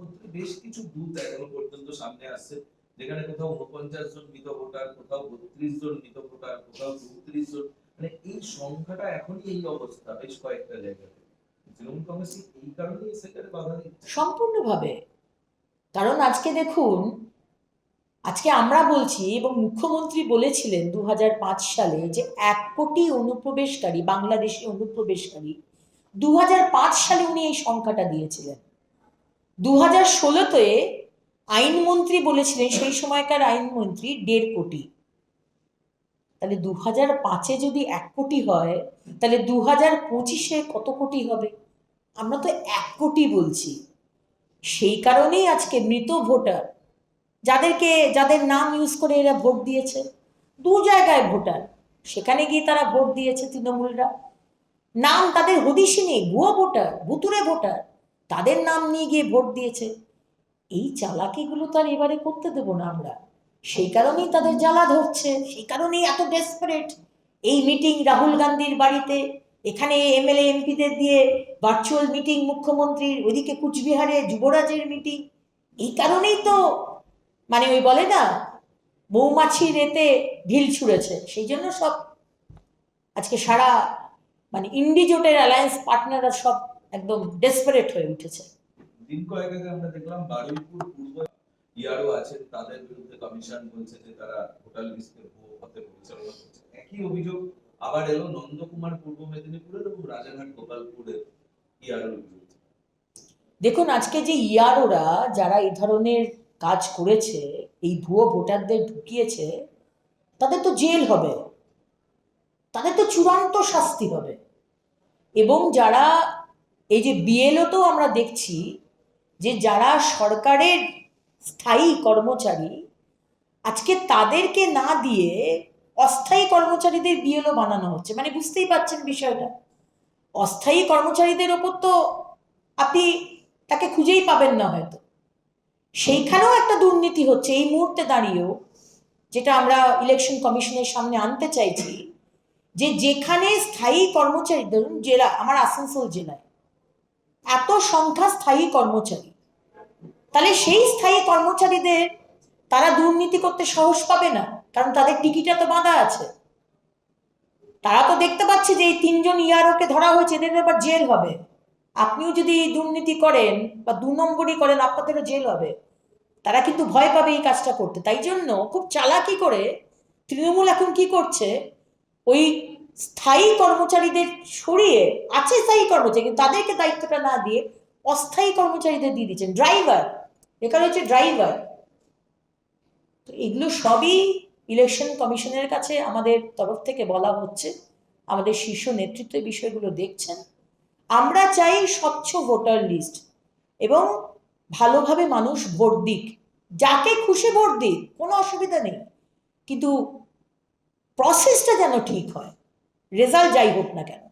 মুখ্যমন্ত্রী বেশ কিছু বুথ এখনও পর্যন্ত সামনে আসছে যেখানে কোথাও উনপঞ্চাশ জন মৃত ভোটার কোথাও বত্রিশ জন মৃত ভোটার কোথাও চৌত্রিশ জন। মানে এই সংখ্যাটা এখনই এই অবস্থা বেশ কয়েকটা জায়গাতে। তৃণমূল কংগ্রেস এই কারণেই বাধা সম্পূর্ণভাবে। কারণ আজকে দেখুন, আজকে আমরা বলছি এবং মুখ্যমন্ত্রী বলেছিলেন দু হাজার পাঁচ সালে যে এক কোটি অনুপ্রবেশকারী, বাংলাদেশি অনুপ্রবেশকারী দু হাজার পাঁচ সালে উনি এই সংখ্যাটা দিয়েছিলেন। দু হাজার ষোলোতে আইনমন্ত্রী বলেছিলেন, সেই সময়কার আইনমন্ত্রী দেড় কোটি। তাহলে দু হাজার পাঁচে যদি এক কোটি হয়, তাহলে দু হাজার পঁচিশে কত কোটি হবে? আমরা তো এক কোটি বলছি। সেই কারণেই আজকে মৃত ভোটার, যাদেরকে, যাদের নাম ইউজ করে এরা ভোট দিয়েছে, দু জায়গায় ভোটার, সেখানে গিয়ে তারা ভোট দিয়েছে তৃণমূলরা। নাম তাদের হদিশই নেই, ভুয়ো ভোটার ভুতুরে ভোটার। তাদের নাম নিয়ে গিয়ে ভোট দিয়েছে। এই চালাকিগুলো তো আর এবারে করতে দেবো না আমরা। সেই কারণেই তাদের জ্বালা ধরছে, সেই কারণেই এত ডেসপারেট এই মিটিং রাহুল গান্ধীর বাড়িতে, এখানে এমএলএ, এমপিদের দিয়ে ভার্চুয়াল মিটিং মুখ্যমন্ত্রীর ওইদিকে কুচবিহারে যুবরাজের মিটিং এই কারণেই তো মানে ওই বলে না মৌমাছি রেতে ঢিল ছুঁড়েছে। সেই জন্য সব, আজকে সারা মানে ইন্ডিজোটের অ্যালায়েন্স পার্টনাররা সব একদম ডেসপারেট হয়ে উঠেছে। দিন কয়েক আগে আমরা দেখলাম বারুইপুর পূর্ব ইয়ারও আছেন তাদের বিরুদ্ধে কমিশন বলছে যে তারা ভোটার লিস্টে ভুয়ো পথে পরিচালনা করছে। একই অভিযোগ আবার এলো নন্দকুমার পূর্ব মেদিনীপুরের এবং রাজারহাট গোপালপুরের ইয়ারোর বিরুদ্ধে। দেখুন আজকে যে ইয়ারোরা যারা এই ধরনের কাজ করেছে এই ভুয়ো ভোটারদের ঢুকিয়েছে তাদের তো জেল হবে। তাদের তো চূড়ান্ত শাস্তি হবে। এবং যারা এই যে বিএলওতেও আমরা দেখছি যে যারা সরকারের স্থায়ী কর্মচারী, আজকে তাদেরকে না দিয়ে অস্থায়ী কর্মচারীদের বিএলও বানানো হচ্ছে। মানে বুঝতেই পারছেন বিষয়টা। অস্থায়ী কর্মচারীদের ওপর তো আপনি তাকে খুঁজেই পাবেন না হয়তো। সেইখানেও একটা দুর্নীতি হচ্ছে। এই মুহূর্তে দাঁড়িয়েও যেটা আমরা ইলেকশন কমিশনের সামনে আনতে চাইছি যে যেখানে স্থায়ী কর্মচারী, ধরুন জেলা, আমার আসানসোল জেলায় এত সংখ্যা স্থায়ী কর্মচারী। তাহলে সেই স্থায়ী কর্মচারীদের তারা দুর্নীতি করতে সাহস পাবে না, কারণ তাদের টিকিটা তো বাঁধা আছে। তারা তো দেখতে পাচ্ছে যে এই তিনজন ইয়ারোকে ধরা হয়েছে, এদের এবার জেল হবে। আপনিও যদি দুর্নীতি করেন বা দু নম্বরই করেন, আপনাদেরও জেল হবে। তারা কিন্তু ভয় পাবে এই কাজটা করতে। তাই জন্য খুব চালাকি করে তৃণমূল এখন কি করছে? ওই স্থায়ী কর্মচারীদের সরিয়ে, আছে স্থায়ী কর্মচারী, কিন্তু তাদেরকে দায়িত্বটা না দিয়ে অস্থায়ী কর্মচারীদের দিয়ে দিচ্ছেন। ড্রাইভার, এখানে হচ্ছে ড্রাইভার। তো এগুলো সবই ইলেকশন কমিশনের কাছে আমাদের তরফ থেকে বলা হচ্ছে। আমাদের শীর্ষ নেতৃত্ব বিষয়গুলো দেখছেন। আমরা চাই স্বচ্ছ ভোটার লিস্ট এবং ভালোভাবে মানুষ ভোট দিক। যাকে খুশি ভোট দিক, কোনো অসুবিধা নেই। কিন্তু প্রসেসটা যেন ঠিক হয়। রেজাল্ট যাই হোক না কেন